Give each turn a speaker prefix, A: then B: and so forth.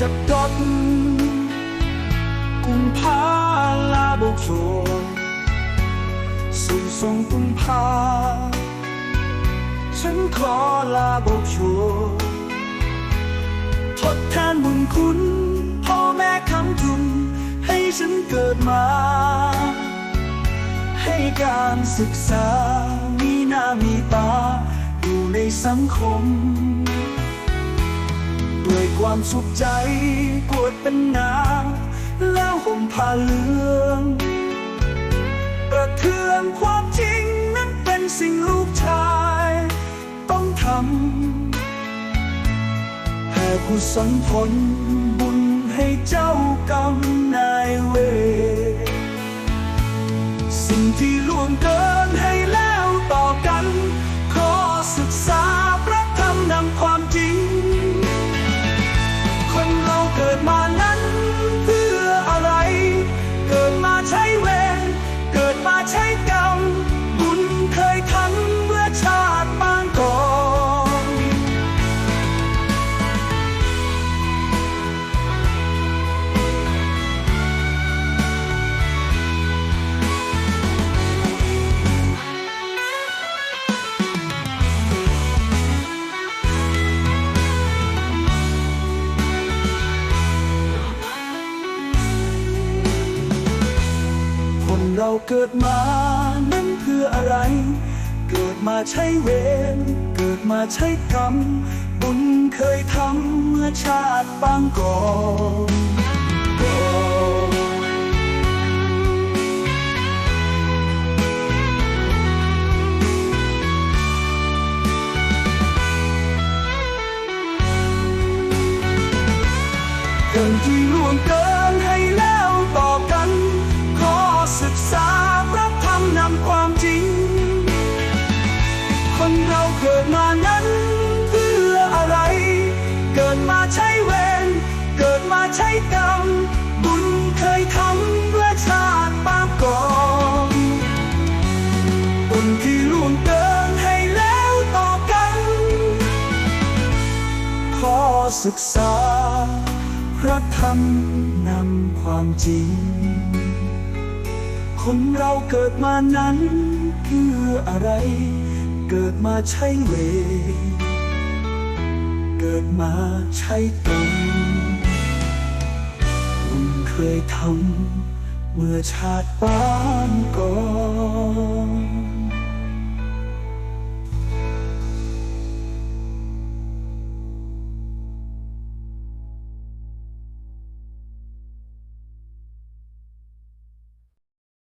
A: จากดนกุมภาลาบกโชสู่ทรงกุมภาฉันขอลาบกโชทดแทนบุญคุณพ่อแม่คำทุนให้ฉันเกิดมา ให้การศึกษามีหน้ามีตาอยู่ในสังคม ความสุขใจปวดเป็นนาวแล้วห่มผ้าเหลืองประเทืองความจริงนั้นเป็นสิ่งลูกชาย ต้องทำแผ่กุศลผลบุญให้เจ้ากรรมนาย เราเกิดมานั้นเพื่ออะไร เกิดมาใช้เวร เกิดมาใช้กรรม บุญเคยทำเมื่อชาติปางก่อนก่อนเกินที่ล่วงเกิน คนเราเกิดมานั้นเพื่ออะไร เกิดมาใช้เวร เกิดมาใช้กรรม บุญเคยทำเมื่อชาติปางก่อนบุญที่ล่วงเกินให้แล้วต่อกัน ขอศึกษา พระธรรมนำความจริง คนเราเกิดมานั้นเพื่ออะไร เกิดมาใช้เวเกิดมาใช้ตนคุณเคยทำเมื่อชาติปานก่อน